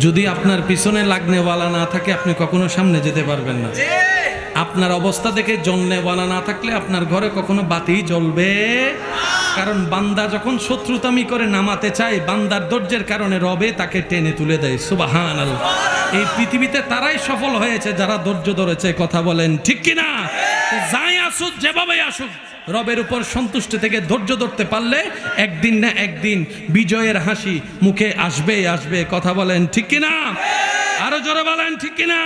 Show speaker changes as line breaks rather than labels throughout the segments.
যদি আপনার পিছনে লাগনেওয়ালা না থাকে আপনি কখনো সামনে যেতে পারবেন না। আপনার অবস্থা দেখে জ্বলনেওয়ালা না থাকলে আপনার ঘরে কখনো বাতি জ্বলবে? কারণ বান্দা যখন শত্রুতামি করে নামাতে চায় বান্দার ধৈর্যের কারণে রবে তাকে টেনে তুলে দেয়। সুবাহান এই পৃথিবীতে তারাই সফল হয়েছে যারা ধৈর্য ধরেছে কথা বলেন ঠিক কিনা? যাই আসুক যেভাবে আসুক, রবের উপর সন্তুষ্ট থেকে ধৈর্য ধরতে পারলে একদিন না একদিন বিজয়ের হাসি মুখে আসবে আসবে। কথা বলেন ঠিক কিনা? আরও জোরে বলেন ঠিক কিনা?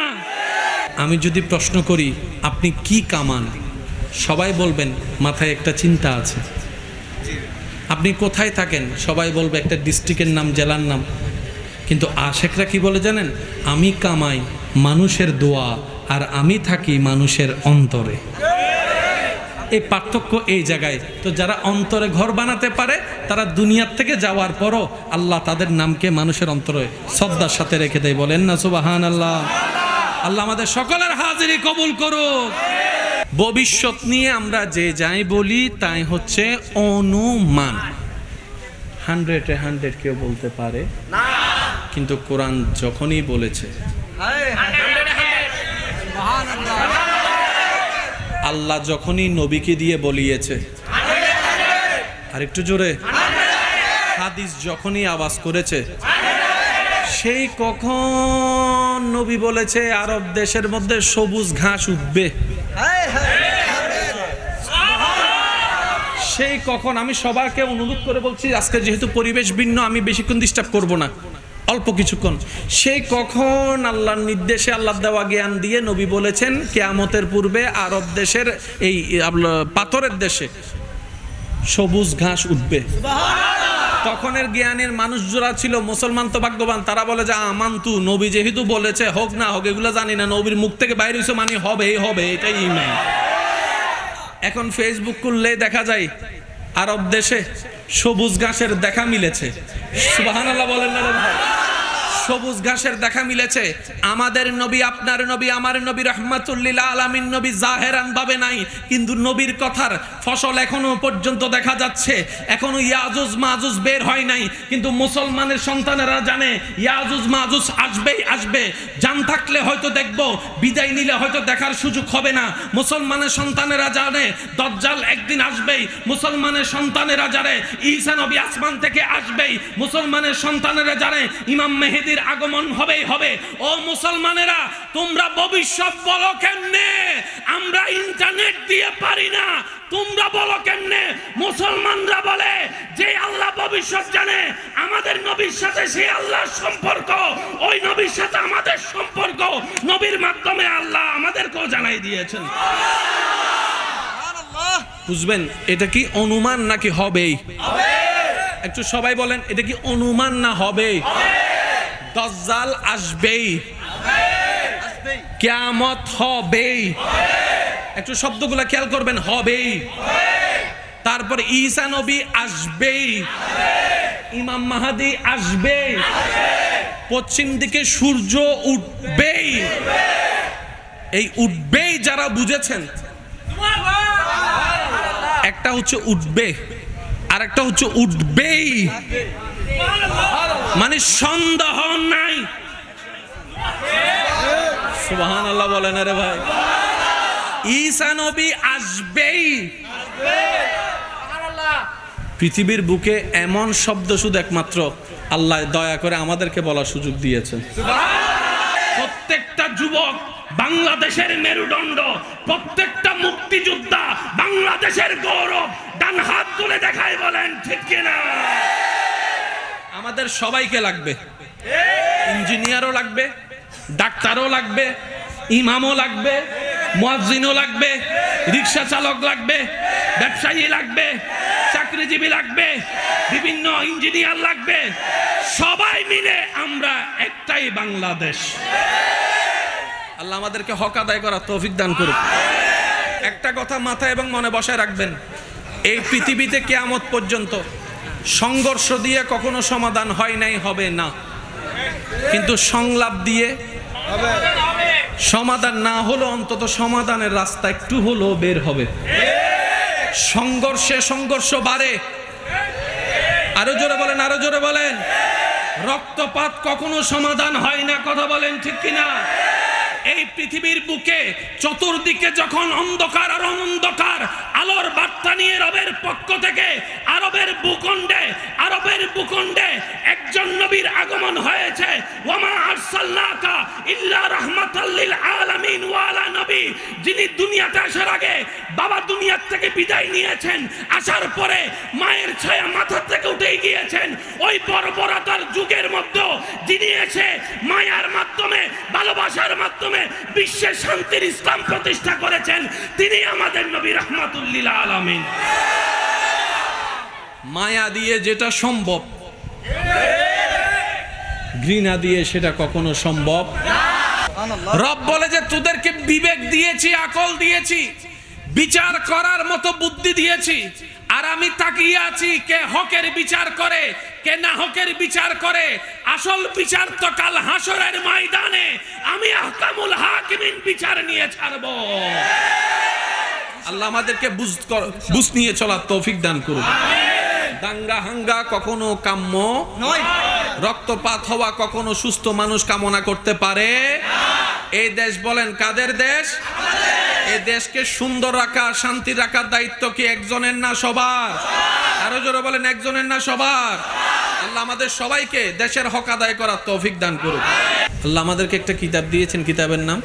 আমি যদি প্রশ্ন করি, আপনি কি কামান? সবাই বলবেন, মাথায় একটা চিন্তা আছে। আপনি কোথায় থাকেন? সবাই বলবে, একটা ডিস্ট্রিক্টের নাম, জেলার নাম। কিন্তু আশেকরা কি বলে জানেন? আমি কামাই, মানুষের দোয়া আর আমি থাকি মানুষের অন্তরে। এই পার্থক্য এই জায়গায়। তো যারা অন্তরে ঘর বানাতে পারে তারা দুনিয়ার থেকে যাওয়ার পরও আল্লাহ তাদের নামকে মানুষের অন্তরে শ্রদ্ধার সাথে রেখে দেয়। বলেন না সুবাহান আল্লাহ আল্লাহ আমাদের সকলের হাজিরি কবুল করুক। ভবিষ্যৎ নিয়ে আমরা যে যাই বলি তাই হচ্ছে অনুমান। হান্ড্রেডে হান্ড্রেড কেউ বলতে পারে। কিন্তু কোরআন যখনই বলেছে আল্লাহ যখনই নবীকে দিয়ে বলিয়েছে। আর একটু জোরে। হাদিস যখনই আওয়াজ করেছে, সেই কখন নবী বলেছে, আরব দেশের মধ্যে সবুজ ঘাস উঠবে। সেই কখন আমি সবাইকে অনুরোধ করে বলছি, আজকে যেহেতু পরিবেশ ভিন্ন, আমি বেশিক্ষণ ডিস্টার্ব করব না। অল্প কিছুক্ষণ। সেই কখন আল্লাহর নির্দেশে আল্লাহ দেওয়া জ্ঞান দিয়ে নবী বলেছেন, কেয়ামতের পূর্বে আরব দেশের এই পাথরের দেশে সবুজ ঘাস উঠবে। তখনের জ্ঞানের মানুষ যারা ছিল, মুসলমান তো ভাগ্যবান, তারা বলে যে, আমান্তু, নবী যেহেতু বলেছে, হোক না হোক, এগুলো জানি না, নবীর মুখ থেকে বাইরে হয়েছে মানে হবে হবে, এটাই ইমান। এখন ফেসবুক খুললে দেখা যায় আরব দেশে সবুজ ঘাসের দেখা মিলেছে। সুবহানাল্লাহ বলেন না ভাই। সবুজ ঘাসের দেখা মিলেছে। আমাদের নবী আপনার নবী, আমার নবী রহমাতুল্লিল আলামিন নবী জাহেরান ভাবে নাই। কিন্তু নবীর কথার ফসল এখনও পর্যন্ত দেখা যাচ্ছে। এখনও ইয়াজুজ মাজুজ বের হয় নাই। কিন্তু মুসলমানের সন্তানেরা জানে, ইয়াজুজ মাজুজ আসবেই আসবে। জান থাকলে হয়তো দেখব, বিদায় নিলে হয়তো দেখার সুযোগ হবে না। মুসলমানের সন্তানেরা জানে, দজ্জাল একদিন আসবেই। মুসলমানের সন্তানেরা জানে, ঈসা নবী আসমান থেকে আসবেই। মুসলমানের সন্তানেরা জানে, ইমাম মেহেদির আগমন হবেই হবে। ও মুসলমানেরা তোমরা ভবিষ্যৎ বলো কেমনে? আমরা ইন্টারনেট দিয়ে পারি না। তোমরা বলো কেমনে? মুসলমানরা বলে যে আল্লাহ ভবিষ্যৎ জানে আমাদের নবীর সাথে সেই আল্লাহর সম্পর্ক। ওই নবীর সাথে আমাদের সম্পর্ক। নবীর মাধ্যমে আল্লাহ আমাদেরকেও জানাই দিয়েছেন। বুঝবেন এটা কি অনুমান নাকি হবেই? একটু সবাই বলেন এটা কি অনুমান না হবে দজ্জাল আসবেই। কেয়ামত হবেই। একটু শব্দগুলো খেয়াল করবেন, হবেই। তারপর ঈসা নবী আসবেই। ইমাম মাহাদি আসবে পশ্চিম দিকে সূর্য উঠবেই। এই উঠবেই যারা বুঝেছেন। একটা হচ্ছে উঠবে আর একটা হচ্ছে উঠবেই। মানে সন্দেহ নাই। সুবাহান আল্লাহ বলেন রে ভাই। ঈসা নবী আসবেই। পৃথিবীর বুকে এমন শব্দ শুধু একমাত্র আল্লাহ দয়া করে আমাদেরকে বলার সুযোগ দিয়েছেন। প্রত্যেকটা যুবক বাংলাদেশের মেরুদণ্ড, প্রত্যেকটা মুক্তিযোদ্ধা বাংলাদেশের গৌরব, ডান হাত তুলে দেখায় বলেন, ঠিক কিনা? আমাদের সবাইকে লাগবে। ইঞ্জিনিয়ারও লাগবে, ডাক্তারও লাগবে, ইমামও লাগবে, মুয়াজ্জিনও লাগবে রিক্সা চালক লাগবে, ব্যবসায়ী লাগবে, চাকরিজীবী লাগবে, বিভিন্ন ইঞ্জিনিয়ার লাগবে। সবাই মিলে আমরা একটাই বাংলাদেশ। আল্লাহ আমাদেরকে হক আদায় করার তৌফিক দান করুক। একটা কথা মাথায় এবং মনে বসায় রাখবেন, এই পৃথিবীতে কেয়ামত পর্যন্ত সংঘর্ষ দিয়ে কখনো সমাধান হয় নাই, হবে না। কিন্তু সংলাপ দিয়ে সমাধান না হলো অন্তত সমাধানের রাস্তা একটু হলেও বের হবে। সংঘর্ষে সংঘর্ষ বাড়ে। আরও জোরে বলেন, আরও জোরে বলেন। রক্তপাত কখনো সমাধান হয় না, কথা বলেন ঠিক কিনা? এই পৃথিবীর বুকে চতুর্দিকে যখন অন্ধকার আর অনন্ধকার আলোর বার্তা নিয়ে রবের পক্ষ থেকে, আরবের ভূখণ্ডে আরবের ভূখণ্ডে একজন নবীর আগমন হয়েছে। ওমা রাহমাতাল ওয়ালা নবী। যিনি দুনিয়াতে আসার আগে বাবা দুনিয়ার থেকে বিদায় নিয়েছেন, আসার পরে মায়ের ছায়া মাথা থেকে উঠে গিয়েছেন। ওই যুগের মধ্যে এসে মায়ার মাধ্যমে, ভালোবাসার মাধ্যমে বিশ্বের শান্তির ইসলাম প্রতিষ্ঠা করেছেন, তিনি আমাদের নবী রহমাতুল্লিল আলামিন। মায়া দিয়ে যেটা সম্ভব। ঘৃণা দিয়ে সেটা কখনো সম্ভব। রব বলে যে, তোদেরকে বিবেক দিয়েছি, আকল দিয়েছি, বিচার করার মতো বুদ্ধি দিয়েছি, আর আমি তাকিয়ে আছি কে হকের বিচার করে, কে না হকের বিচার করে। আসল বিচার তো কাল হাসরের ময়দানে। আমি আহকামুল হাকিমিন বিচার নিয়ে ছাড়বো। আল্লাহ আমাদেরকে বুঝ বুঝ নিয়ে চলার তৌফিক দান করুন। দাঙ্গা হাঙ্গা কখনো কাম্য
নয়।
রক্তপাত হওয়া কখনো সুস্থ মানুষ কামনা করতে পারে। এই দেশ বলেন কাদের দেশ? এই দেশকে সুন্দর রাখা শান্তি রাখার দায়িত্ব কি একজনের না সবার? আরও জোরে বলেন একজনের না সবার? আল্লাহ আমাদের সবাইকে দেশের হক আদায় করার তৌফিক দান করুক। আল্লাহ আমাদেরকে একটা কিতাব দিয়েছেন কিতাবের নাম?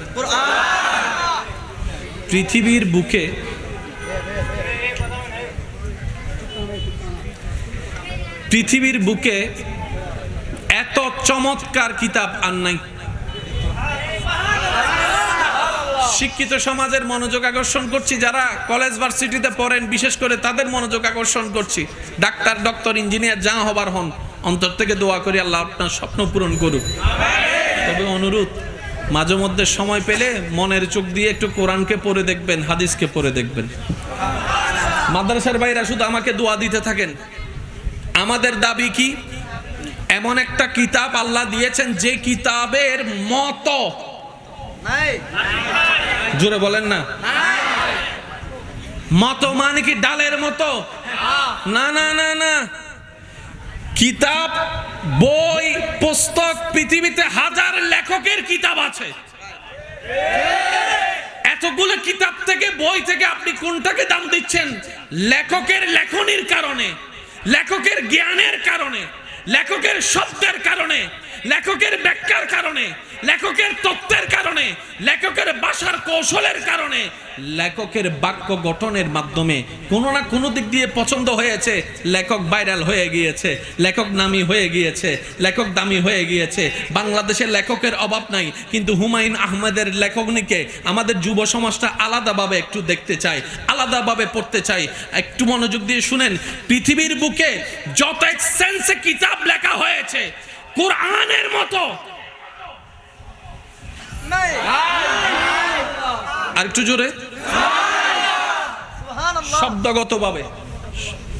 পৃথিবীর বুকে পৃথিবীর বুকে এত চমৎকার কিতাব আর নাই। শিক্ষিত সমাজের মনোযোগ আকর্ষণ করছি, যারা কলেজ ভার্সিটিতে পড়েন, বিশেষ করে তাদের মনোযোগ আকর্ষণ করছি। ডাক্তার, ডক্টর, ইঞ্জিনিয়ার যা হবার হন, অন্তর থেকে দোয়া করি আল্লাহ আপনার স্বপ্ন পূরণ করুক। তবে অনুরোধ মাঝে মধ্যে সময় পেলে মনের চোখ দিয়ে একটু কোরআনকে পড়ে দেখবেন হাদিসকে পড়ে দেখবেন। মাদ্রাসার ভাইরা শুধু আমাকে দোয়া দিতে থাকেন। আমাদের দাবি কি? এমন একটা কিতাব আল্লাহ দিয়েছেন যে কিতাবের মত। জোরে বলেন না। মতো মানে কি ডালের মতো? না না না না। কিতাব, বই, পুস্তক, পৃথিবীতে হাজার লেখকের কিতাব আছে। এতগুলো কিতাব থেকে, বই থেকে আপনি কোনটাকে দাম দিচ্ছেন? লেখকের লেখনির কারণে, লেখকের জ্ঞানের কারণে, লেখকের শব্দের কারণে, লেখকের ব্যাখ্যার কারণে লেখকের তত্ত্বের কারণে, লেখকের ভাষার কৌশলের কারণে, লেখকের বাক্য গঠনের মাধ্যমে কোনো না কোনো দিক দিয়ে পছন্দ হয়েছে, লেখক ভাইরাল হয়ে গিয়েছে, লেখক নামি হয়ে গিয়েছে, লেখক দামি হয়ে গিয়েছে। বাংলাদেশের লেখকের অভাব নাই, কিন্তু হুমায়ুন আহমেদের লেখকনিকে আমাদের যুব সমাজটা আলাদাভাবে একটু দেখতে চাই, আলাদাভাবে পড়তে চাই। একটু মনোযোগ দিয়ে শুনেন, পৃথিবীর বুকে যত এক্সেন্সে কিতাব লেখা হয়েছে, কোরআনের মতো আর একটু জোরে। শব্দগতভাবে।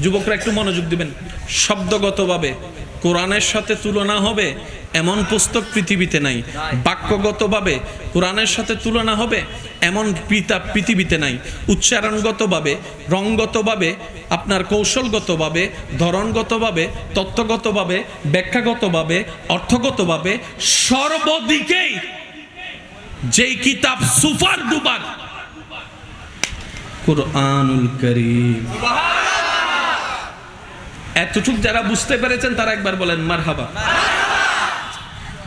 যুবকরা একটু মনোযোগ দিবেন। শব্দগতভাবে। কোরআনের সাথে তুলনা হবে এমন পুস্তক পৃথিবীতে নাই। বাক্যগতভাবে কোরআনের সাথে তুলনা হবে এমন পিতা পৃথিবীতে নাই। উচ্চারণগতভাবে রঙ্গতভাবে আপনার কৌশলগতভাবে ধরনগতভাবে তত্ত্বগতভাবে ব্যাখ্যাগতভাবে অর্থগতভাবে সর্বদিকেই যেই কিতাব সুপার ডুবার। কোরআনুল করিম। এতটুক যারা বুঝতে পেরেছেন, তারা একবার বলেন, মারহাবা।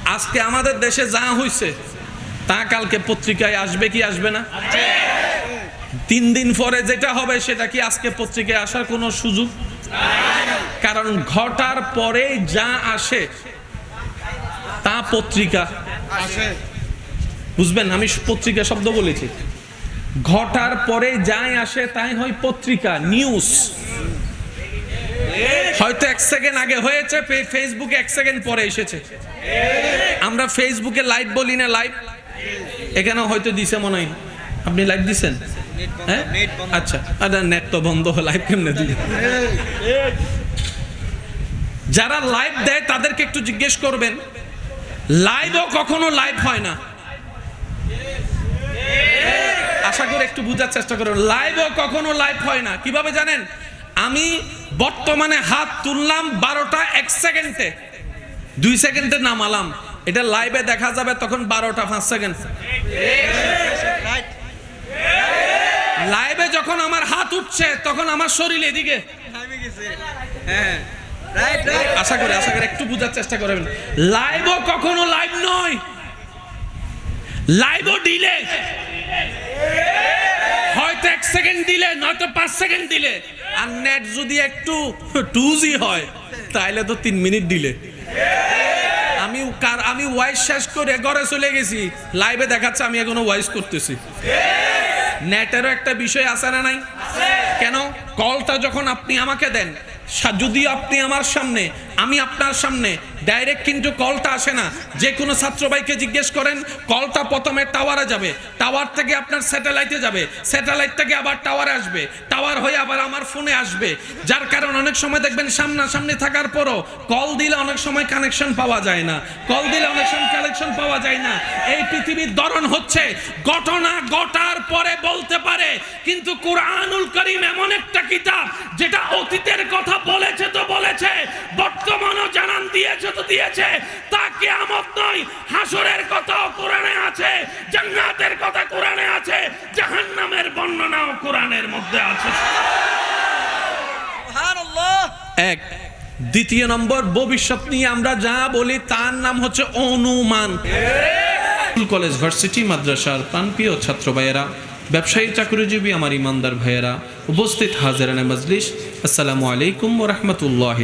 আজকে আমাদের দেশে যা হইছে, তা কালকে পত্রিকায় আসবে কি আসবে না? তিন দিন পরে যেটা হবে, সেটা কি আজকে পত্রিকায় আসার কোনো সুযোগ? কারণ ঘটার পরে যা আসে, তা পত্রিকা।
আসে।
বুঝবেন, আমি পত্রিকা শব্দ বলেছি। ঘটার পরে যাই আসে তাই হয় পত্রিকা নিউজ হয়তো এক সেকেন্ড আগে হয়েছে ফেসবুকে এক সেকেন্ড পরে এসেছে। আমরা ফেসবুকে লাইভ বলি না লাইভ এখানে হয়তো দিছে মনে হয়। আপনি লাইভ দিছেন? হ্যাঁ। আচ্ছা আরে নেট তো বন্ধ লাইভ কেমনে দিবে যারা লাইভ দেয় তাদেরকে একটু জিজ্ঞেস করবেন। লাইভও কখনো লাইভ হয় না। আশা করে একটু বোঝার চেষ্টা করুন লাইভও কখনো লাইভ হয় না। কীভাবে জানেন? আমি বর্তমানে হাত তুললাম বারোটা এক সেকেন্ডে। দুই সেকেন্ডে নামালাম। এটা লাইভে দেখা যাবে তখন বারোটা পাঁচ সেকেন্ড। লাইভে যখন আমার হাত উঠছে, তখন আমার শরীর এদিকে। আশা করি আশা করি একটু বোঝার চেষ্টা করবেন। লাইভও কখনো লাইভ নয়। লাইভও দিলে হয়তো এক সেকেন্ড দিলে, নয়তো পাঁচ সেকেন্ড দিলে। আর নেট যদি একটু টু জি হয় তাহলে তো তিন মিনিট দিলে। আমি কার আমি ওয়াইস শেষ করে ঘরে চলে গেছি। লাইভে দেখাচ্ছে, আমি এখনও ওয়াইস করতেছি। নেটেরও একটা বিষয় আছে না নাই? কেন? কলটা যখন আপনি আমাকে দেন যদি আপনি আমার সামনে আমি আপনার সামনে ডাইরেক্ট কিন্তু কলটা আসে না। যে কোনো ছাত্র ভাইকে জিজ্ঞেস করেন কলটা প্রথমে টাওয়ারে যাবে। টাওয়ার থেকে আপনার স্যাটেলাইটে যাবে। স্যাটেলাইট থেকে আবার টাওয়ারে আসবে। টাওয়ার হয়ে আবার আমার ফোনে আসবে। যার কারণে অনেক সময় দেখবেন সামনাসামনি থাকার পরও কল দিলে অনেক সময় কানেকশন পাওয়া যায় না। কল দিলে অনেক সময় কানেকশন পাওয়া যায় না। এই পৃথিবীর ধরন হচ্ছে, ঘটনা ঘটার পরে বলতে পারে, কিন্তু কোরআনুল করিম এমন একটা কিতাব, যেটা অতীতের কথা বলেছে তো বলেছে জানান দিয়েছে তো দিয়েছে। তা কেয়ামত নয় হাসরের কথাও কোরআনে আছে জান্নাতের কথা কোরআনে আছে জাহান্নামের বর্ণনাও কোরআনের মধ্যে আছে। এক দ্বিতীয় নম্বর ভবিষ্যৎ নিয়ে আমরা যা বলি তার নাম হচ্ছে অনুমান। স্কুল কলেজ ভার্সিটি মাদ্রাসার প্রাণপ্রিয় ছাত্র ভাইয়েরা ব্যবসায়ী চাকরিজীবী আমার ইমানদার ভাইয়েরা, উপস্থিত হাজারানে মজলিস। আসসালামু আলাইকুম রহমতুল্লাহ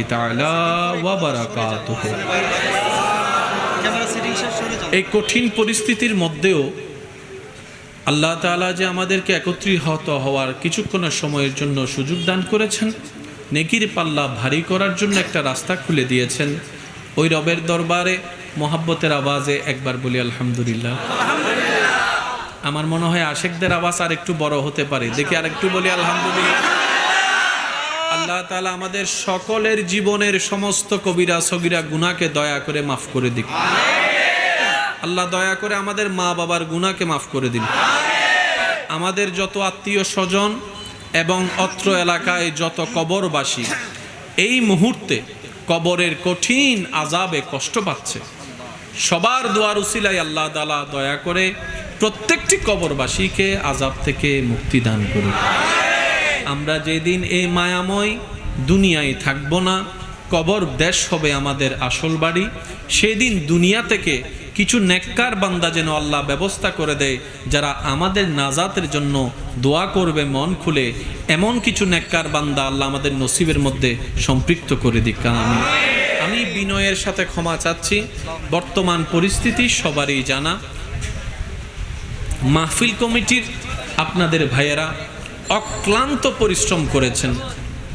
এই কঠিন পরিস্থিতির মধ্যেও আল্লাহ তাআলা যে আমাদেরকে একত্রিত হওয়ার কিছুক্ষণের সময়ের জন্য সুযোগ দান করেছেন, নেকির পাল্লা ভারী করার জন্য একটা রাস্তা খুলে দিয়েছেন। ওই রবের দরবারে মোহাব্বতের আওয়াজে একবার বলি আলহামদুলিল্লাহ। আমার মনে হয় আশেকদের আওয়াজ আর একটু বড় হতে পারে। দেখি আর একটু বলি, আলহামদুলিল্লাহ। আল্লাহ তাআলা আমাদের সকলের জীবনের সমস্ত কবিরা, সগিরা, গুনাহকে দয়া করে মাফ করে দিক। আল্লাহ দয়া করে আমাদের মা বাবার গুনাহকে মাফ করে দিন আমাদের যত আত্মীয় স্বজন এবং অত্র এলাকায় যত কবরবাসী, এই মুহূর্তে কবরের কঠিন আজাবে কষ্ট পাচ্ছে। সবার দোয়ার উসিলাই আল্লাহ তাআলা দয়া করে প্রত্যেকটি কবরবাসীকে আজাব থেকে মুক্তি দান করুন আমরা যেদিন এই মায়াময় দুনিয়ায় থাকব না, কবর দেশ হবে আমাদের আসল বাড়ি, সেদিন দুনিয়া থেকে কিছু নেককার বান্দা যেন আল্লাহ ব্যবস্থা করে দেয়, যারা আমাদের নাজাতের জন্য দোয়া করবে মন খুলে, এমন কিছু নেককার বান্দা আল্লাহ আমাদের নসিবের মধ্যে সম্পৃক্ত করে দিক আমি আমি বিনয়ের সাথে ক্ষমা চাচ্ছি, বর্তমান পরিস্থিতি সবারই জানা। মাহফিল কমিটির আপনাদের ভাইয়েরা অক্লান্ত পরিশ্রম করেছেন।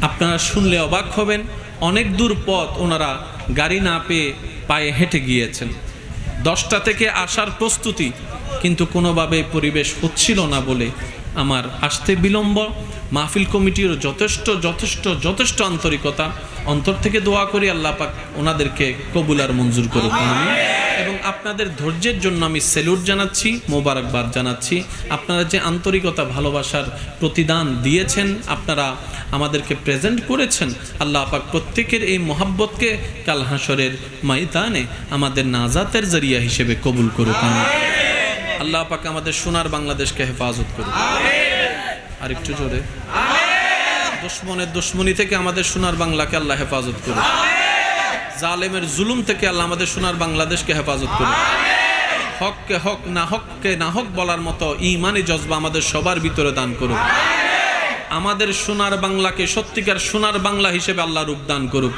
আপনারা শুনলে অবাক হবেন, অনেক দূর পথ ওনারা গাড়ি না পেয়ে পায়ে হেঁটে গিয়েছেন। দশটা থেকে আসার প্রস্তুতি কিন্তু কোনোভাবে পরিবেশ হচ্ছিল না বলে আমার আসতে বিলম্ব। মাহফিল কমিটির যথেষ্ট যথেষ্ট যথেষ্ট আন্তরিকতা। অন্তর থেকে দোয়া করি আল্লাহ পাক ওনাদেরকে কবুল আর মঞ্জুর করুক। এবং আপনাদের ধৈর্যের জন্য আমি সেলুট জানাচ্ছি মোবারকবাদ জানাচ্ছি। আপনারা যে আন্তরিকতা ভালোবাসার প্রতিদান দিয়েছেন আপনারা আমাদেরকে প্রেজেন্ট করেছেন আল্লাহ পাক প্রত্যেকের এই মোহাব্বতকে কাল হাসরের আমাদের নাজাতের জরিয়া হিসেবে কবুল করুক। আল্লাহ পাক আমাদের সোনার বাংলাদেশকে হেফাজত করুক। আর একটু জোরে। দুশ্মনের দুশ্মনী থেকে আমাদের সোনার বাংলাকে আল্লাহ হেফাজত করুক। জালেমের জুলুম থেকে আল্লাহ আমাদের সোনার বাংলাদেশকে হেফাজত করুন হককে হক না হককে না হক বলার মতো ইমানি জজবা আমাদের সবার ভিতরে দান করুক। আমাদের সোনার বাংলাকে সত্যিকার সোনার বাংলা হিসেবে আল্লাহ রূপদান করুক।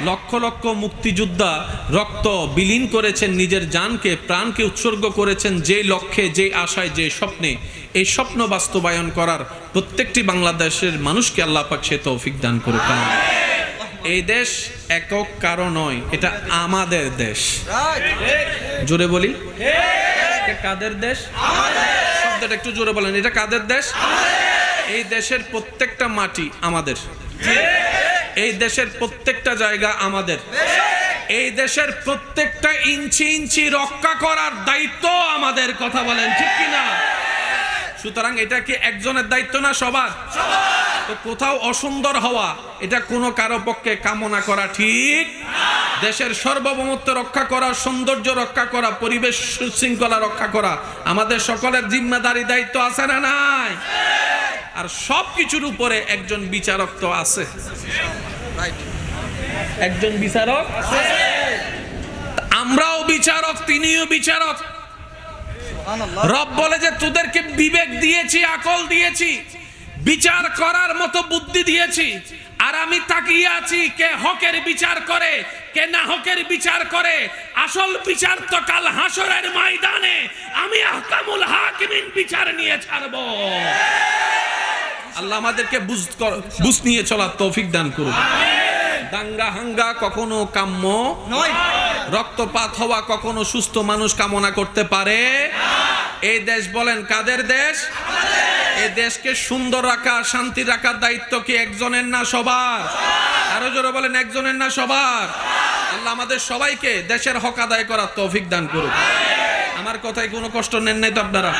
লক্ষ লক্ষ মুক্তিযোদ্ধা রক্ত বিলীন করেছেন, নিজের জানকে, প্রাণকে উৎসর্গ করেছেন যে লক্ষ্যে, যে আশায়, যে স্বপ্নে। এই স্বপ্ন বাস্তবায়ন করার প্রত্যেকটি বাংলাদেশের মানুষকে আল্লাহ পাক সে তৌফিক দান আমিন। এই দেশ একক কারও নয়, এটা আমাদের দেশ। জোরে বলি। কাদের দেশ? শব্দটা একটু জোরে বলেন, এটা কাদের দেশ? এই দেশের প্রত্যেকটা মাটি আমাদের। এই দেশের প্রত্যেকটা জায়গা আমাদের। এই দেশের প্রত্যেকটা ইঞ্চি ইঞ্চি রক্ষা করার দায়িত্ব আমাদের, কথা বলেন ঠিক কিনা? সুতরাং এটা কি একজনের দায়িত্ব না সবার? তো কোথাও অসুন্দর হওয়া, এটা কোনো কারও পক্ষে কামনা করা ঠিক দেশের সার্বভৌমত্ব রক্ষা করা, সৌন্দর্য রক্ষা করা, পরিবেশ শৃঙ্খলা রক্ষা করা, আমাদের সকলের জিম্মাদারি দায়িত্ব আছে না নাই? আর সব কিছুর উপরে একজন বিচারক তো আছে। একজন বিচারক আমরাও বিচারক তিনিও বিচারক। রব বলে যে তোদেরকে বিবেক দিয়েছি আকল দিয়েছি বিচার করার মতো বুদ্ধি দিয়েছি আর আমি তাকিয়ে আছি কে হকের বিচার করে কে না হকের বিচার করে। আসল বিচার তো কাল হাসরের ময়দানে। আমি আহকামুল হাকিমিন বিচার নিয়ে ছাড়বো। আল্লাহ আমাদেরকে বুঝ বুঝ নিয়ে চলার তৌফিক দান করুন। দাঙ্গা হাঙ্গা কখনো কাম্য
নয়।
রক্তপাত হওয়া কখনো সুস্থ মানুষ কামনা করতে পারে। এই দেশ বলেন কাদের দেশ? এই দেশকে সুন্দর রাখা শান্তি রাখার দায়িত্ব কি একজনের না সবার? আরও জোরে বলেন একজনের না সবার? আল্লাহ আমাদের সবাইকে দেশের হক আদায় করার তৌফিক দান করুন আমার কথায় কোনো কষ্ট নেন নাই তো আপনারা?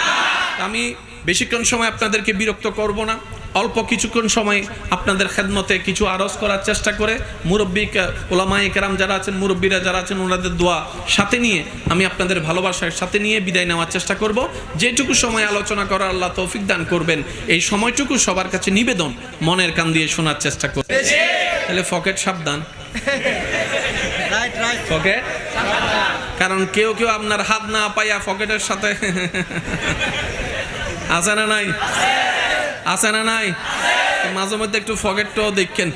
আমি বেশিক্ষণ সময় আপনাদেরকে বিরক্ত করব না। অল্প কিছুক্ষণ সময় আপনাদের খেদমতে কিছু আরজ করার চেষ্টা করে মুরব্বী ওলামাই কেরাম যারা আছেন, মুরব্বীরা যারা আছেন, ওনাদের দোয়া সাথে নিয়ে আমি আপনাদের ভালোবাসার সাথে নিয়ে বিদায় নেওয়ার চেষ্টা করব। যেটুকু সময় আলোচনা করার আল্লাহ তৌফিক দান করবেন, এই সময়টুকু সবার কাছে নিবেদন, মনের কান দিয়ে শোনার চেষ্টা করবে। তাহলে ফকেট সাবধান। পকেট কারণ কেউ কেউ আপনার হাত না পাইয়া ফকেটের সাথে আছে না নাই? আছে না নাই? মাঝে মধ্যে একটু পকেটটাও দেখেন।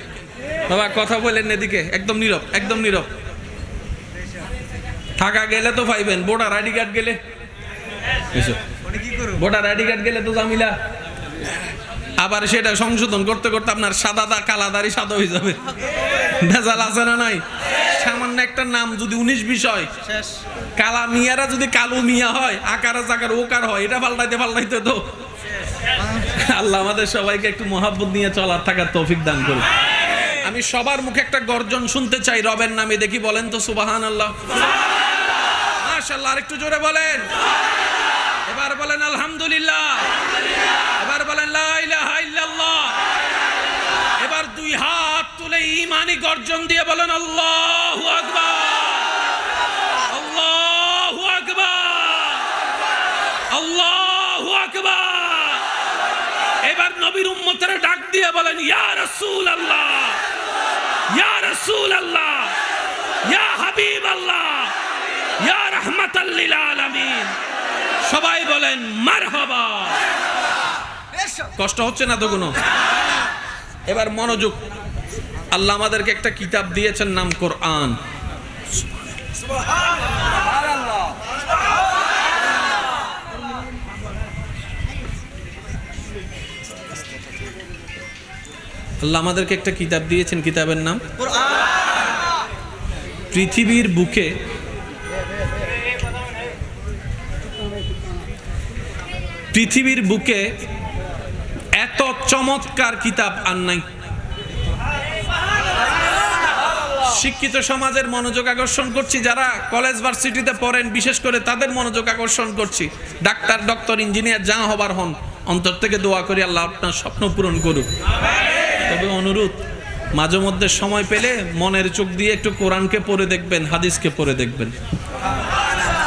বাবা কথা বলেন এদিকে একদম নীরব একদম নীরব। থাকা গেলে তো পাইবেন ভোটার আইডি কার্ড গেলে। ভোটার আইডি কার্ড গেলে তো জামিলা। আবার সেটা সংশোধন করতে করতে আপনার সাদা দা কালা দাড়ি সাদা হয়ে যাবে। ভেজাল আছে না নাই? সামান্য একটা নাম যদি উনিশ বিষয় কালা মিয়ারা যদি কালো মিয়া হয় আকারে জাকার ওকার হয় এটা পাল্টাইতে পাল্টাইতে তো আল্লাহ আমাদের সবাইকে একটু মহাব্বত নিয়ে চলার থাকার তৌফিক দান করুন। আমি সবার মুখে একটা গর্জন শুনতে চাই রবের নামে, দেখি বলেন তো সুবাহান আল্লাহ মাশাআল্লাহ, আরেকটু জোরে বলেন। এবার বলেন আলহামদুলিল্লাহ। এবার বলেন এবার দুই হাত তুলে ইমানি গর্জন দিয়ে বলেন আল্লাহু আকবার। আল্লাহু আকবার। আল্লাহু আকবার এবার নবীর উম্মতের ডাক দিয়ে বলেন, ইয়া রাসূল আল্লাহ ইয়া রাসূল আল্লাহ ইয়া হাবিব আল্লাহ ইয়া রাহমাতাল লিল আলামিন। সবাই বলেন, মারহাবা। কষ্ট হচ্ছে না কোনো এবার মনোযোগ। আল্লাহ আমাদেরকে একটা কিতাব দিয়েছেন নাম কোরআন। আল্লাহ আমাদেরকে একটা কিতাব দিয়েছেন, কিতাবের নাম। পৃথিবীর বুকে পৃথিবীর বুকে এত চমৎকার কিতাব আর নাই। শিক্ষিত সমাজের মনোযোগ আকর্ষণ করছি, যারা কলেজ ভার্সিটিতে পড়েন, বিশেষ করে তাদের মনোযোগ আকর্ষণ করছি। ডাক্তার, ডক্টর, ইঞ্জিনিয়ার যা হবার হন, অন্তর থেকে দোয়া করি আল্লাহ আপনার স্বপ্ন পূরণ করুক। তবে অনুরোধ, মাঝে মধ্যে সময় পেলে মনের চোখ দিয়ে একটু কোরআনকে পড়ে দেখবেন, হাদিসকে পড়ে দেখবেন।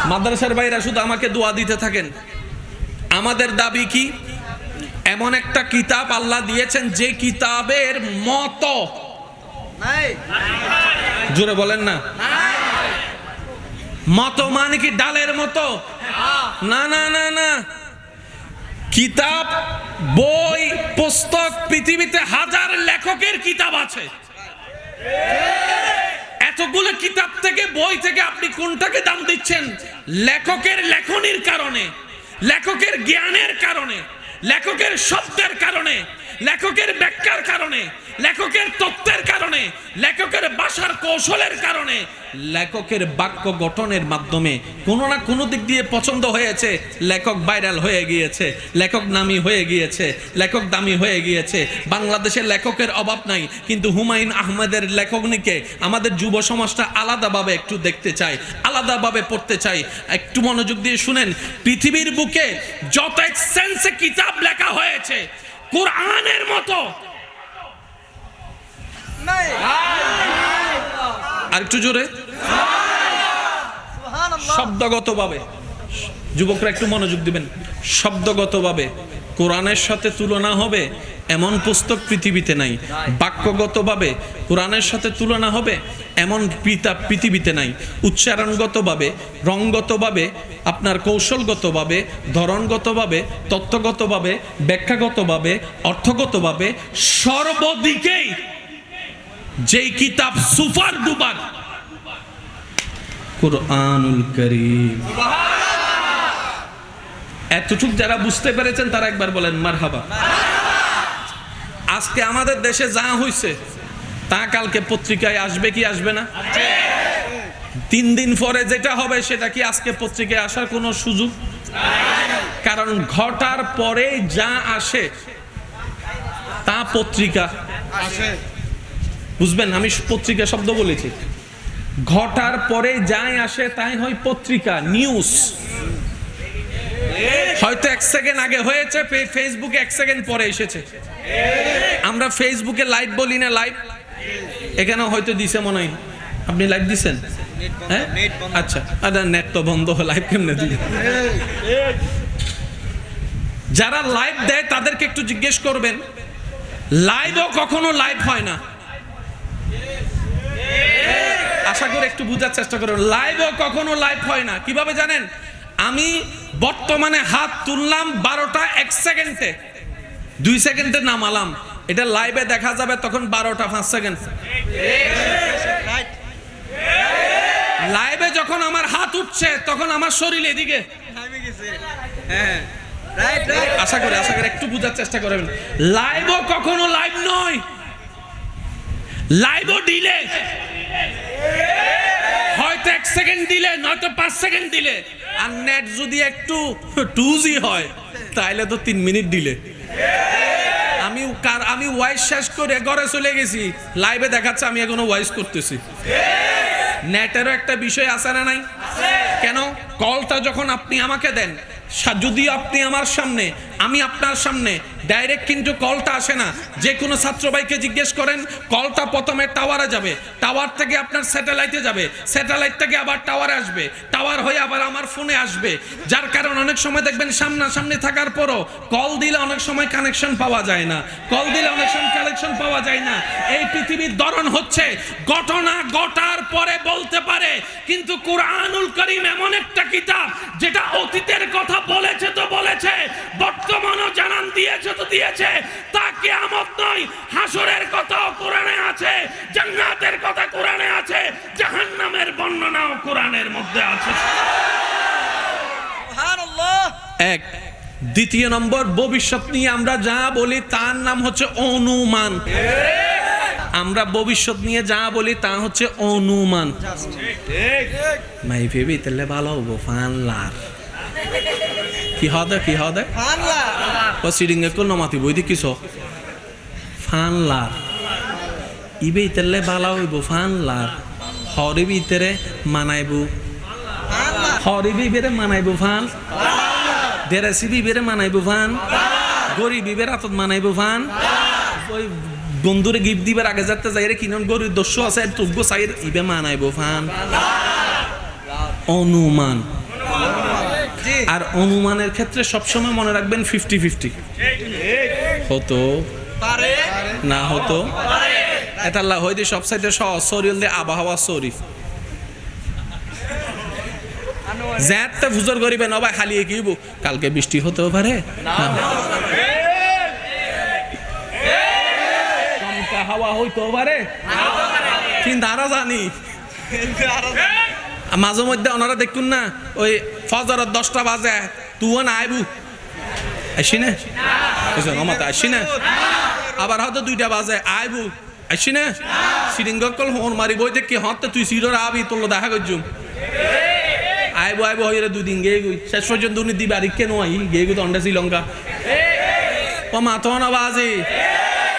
মাদ্রাসার ভাইরা শুধু আমাকে দোয়া দিতে থাকেন। আমাদের দাবি কি? এমন একটা কিতাব আল্লাহ দিয়েছেন যে কিতাবের মত। জোরে বলেন না। মত মানে কি ডালের মতো? না না না না। কিতাব, বই, পুস্তক, পৃথিবীতে হাজার লেখকের কিতাব আছে। এতগুলো কিতাব থেকে, বই থেকে আপনি কোনটাকে দাম দিচ্ছেন? লেখকের লেখনির কারণে, লেখকের জ্ঞানের কারণে, লেখকের শব্দের কারণে, লেখকের ব্যাখ্যার কারণে লেখকের তত্ত্বের কারণে, লেখকের ভাষার কৌশলের কারণে, লেখকের বাক্য গঠনের মাধ্যমে কোনো না কোনো দিক দিয়ে পছন্দ হয়েছে, লেখক ভাইরাল হয়ে গিয়েছে, লেখক নামি হয়ে গিয়েছে, লেখক দামি হয়ে গিয়েছে। বাংলাদেশের লেখকের অভাব নাই, কিন্তু হুমায়ুন আহমেদের লেখকনিকে আমাদের যুব সমাজটা আলাদাভাবে একটু দেখতে চাই, আলাদাভাবে পড়তে চাই। একটু মনোযোগ দিয়ে শুনেন, পৃথিবীর বুকে যত এক সেন্সে কিতাব লেখা হয়েছে, কোরআনের মতো
নাই।
আর একটু জোরে। শব্দগতভাবে। যুবকরা একটু মনোযোগ দিবেন। শব্দগতভাবে। কোরআনের সাথে তুলনা হবে এমন পুস্তক পৃথিবীতে নাই। বাক্যগতভাবে কোরআনের সাথে তুলনা হবে এমন পিতা পৃথিবীতে নাই। উচ্চারণগতভাবে, রঙ্গতভাবে, আপনার কৌশলগতভাবে, ধরনগতভাবে, তত্ত্বগতভাবে, ব্যাখ্যাগতভাবে, অর্থগতভাবে সর্বদিকেই যেই কিতাব সুপার ডুবার কোরআনুল করিম। এতটুক যারা বুঝতে পেরেছেন, তারা একবার বলেন, মারহাবা। আজকে আমাদের দেশে যা হইছে, তা কালকে পত্রিকায় আসবে কি আসবে না? তিন দিন পরে যেটা হবে, সেটা কি আজকে পত্রিকায় আসার কোনো সুযোগ? কারণ ঘটার পরে যা আসে, তা পত্রিকা।
আসে।
বুঝবেন, আমি পত্রিকা শব্দ বলেছি। ঘটার পরে যাই আসে, তাই হয় পত্রিকা নিউজ হয়তো এক সেকেন্ড আগে হয়েছে ফেসবুকে এক সেকেন্ড পরে এসেছে। আমরা ফেসবুকে লাইভ বলি না লাইভ এখানে হয়তো দিছে মনে হয়। আপনি লাইভ দিছেন? হ্যাঁ? আচ্ছা আচ্ছা নেট তো বন্ধ লাইভ কেমনে দিবে? যারা লাইভ দেয়, তাদেরকে একটু জিজ্ঞেস করবেন। লাইভও কখনো লাইভ হয় না। আশা করে একটু বোঝার চেষ্টা করুন লাইভও কখনো লাইভ হয় না। কীভাবে জানেন? আমি বর্তমানে হাত তুললাম বারোটা এক সেকেন্ডে। দুই সেকেন্ডে নামালাম। এটা লাইভে দেখা যাবে তখন বারোটা পাঁচ সেকেন্ড। লাইভে যখন আমার হাত উঠছে তখন আমার শরীর এদিকে।
হ্যাঁ রাইট রাইট
আশা করি আশা করি একটু বোঝার চেষ্টা করবেন লাইভও কখনো লাইভ নয়। লাইভও ডিলে হয়তো এক সেকেন্ড দিলে নয়তো পাঁচ সেকেন্ড দিলে আর নেট যদি একটু টু জি হয় তাহলে তো তিন মিনিট দিলে আমি কার, আমি ওয়াইস শেষ করে ঘরে চলে গেছি। লাইভে দেখাচ্ছে আমি এখনও ওয়াইস করতেছি। নেটেরও একটা বিষয় আছে না নাই? কেন? কলটা যখন আপনি আমাকে দেন যদি আপনি আমার সামনে আমি আপনার সামনে ডাইরেক্ট কিন্তু কলটা আসে না। যে কোনো ছাত্র ভাইকে জিজ্ঞেস করেন কলটা প্রথমে টাওয়ারে যাবে। টাওয়ার থেকে আপনার স্যাটেলাইটে যাবে। স্যাটেলাইট থেকে আবার টাওয়ারে আসবে। টাওয়ার হয়ে আবার আমার ফোনে আসবে। যার কারণ অনেক সময় দেখবেন সামনাসামনি থাকার পরও কল দিলে অনেক সময় কানেকশন পাওয়া যায় না। কল দিলে অনেক সময় কানেকশন পাওয়া যায় না। এই পৃথিবীর ধরন হচ্ছে, ঘটনা ঘটার পরে বলতে পারে। কিন্তু কোরআনুল করিম এমন একটা কিতাব, যেটা অতীতের কথা বলেছে তো বলেছে বর্তমানও জানান দিয়েছে তো দিয়েছে। তা কেয়ামত নয় হাসরের কথাও কোরআনে আছে জান্নাতের কথা কোরআনে আছে জাহান্নামের বর্ণনাও কোরআনের মধ্যে আছে। এক দ্বিতীয় নম্বর ভবিষ্যৎ নিয়ে আমরা যা বলি তার নাম হচ্ছে অনুমান। আমরা ভবিষ্যৎ নিয়ে যা বলি তা হচ্ছে অনুমান। মাই ভেবি তাহলে ভালো হব ফানলার। কি হদে কি হদে?
ফানলা।
ও সিডিংয়ে কোন মাতি বই দেখিস ফানলার ইবে ইতালে ভালো হইব ফানলার হরি ভিতরে মানাইবো।
ফানলা।
হরি বিবেরে মানাইবো ফান। দেরাসি বিবেরে মানাইবো ফান। গরিব বিবের আতত মানাইবো ফান। ওই বন্ধুরে গিফট দিবার আগে যাতে যাইরে কিনন গরিব দস্যু আছে তুগ্য সাইর ইবে মানাইবো ফান। অনুমান। আর অনুমানের ক্ষেত্রে সবসময় মনে রাখবেন ফিফটি ফিফটি হতো না হতো। এটা আল্লাহ সব সাইডে শরীর দিয়ে আবহাওয়া শরীফ জ্যাতে ফুজর করিবে নবা খালি কিব কালকে বৃষ্টি হতেও পারে। হাওয়া হইতেও পারে। কিন্তু আরও জানি। মাঝে মধ্যে ওনারা দেখুন না ওই ফজরের দশটা বাজে তুও না আইবু। আসি না? বুঝলেন আমার তো আসি না? আবার হয়তো দুইটা বাজে, আইবু। আসি না? সিরিঙ্গ কল হন মারি বই দেখি হতে, তুই সিরর আবি, তোর দেখা করছুম। আইবো আইবো, হইরে দুই দিন গিয়ে গই। শেষ পর্যন্ত উনি দিবা রিক্ষে নয় গিয়ে গই তো অন্ডা শ্রীলঙ্কা। ও মাথো না বাজে।